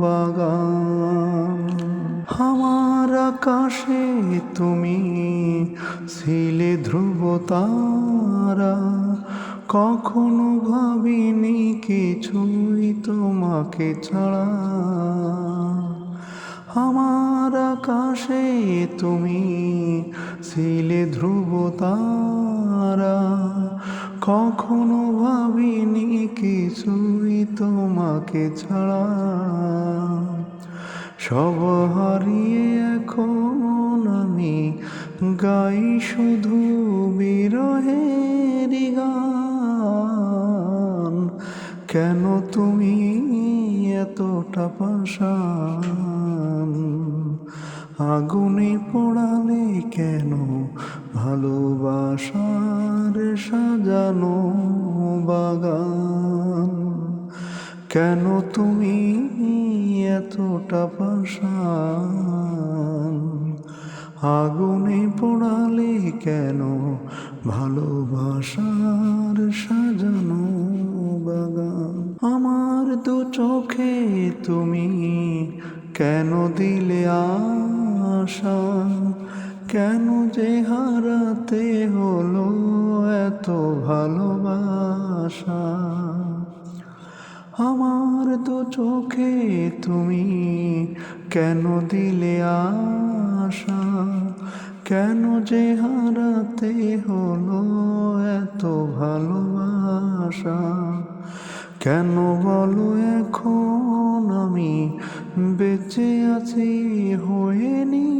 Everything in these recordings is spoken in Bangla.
বাগান। আমার আকাশে তুমি ছিলে ধ্রুব তারা। কখনো ভাবিনি কিছুই তোমাকে ছাড়া। আমার আকাশে তুমি ছিলে ধ্রুব তারা। কখনো ভাবিনি কিছুই তোমাকে ছাড়া। সব হারিয়ে এখন আমি গাই শুধু বিরহের গান। কেন তুমি এতটা পাশান আগুনে পোড়ালে কেন? ভালোবাসার সাজানো বাগান। কেন তুমি এতটা পাশান আগুনে পোড়ালে কেন? ভালোবাসার সাজানো বাগান। আমার দু চোখে তুমি কেন দিলে আশা, কেন যে হারাতে হলো এত ভালোবাসা? আমার দু চোখে তুমি কেন দিলে আশা? কেন যে হারাতে হলো এত ভালোবাসা? কেন বলো এখন আমি বেঁচে আছি, হয়ে নিস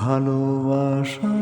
ভালোবাসার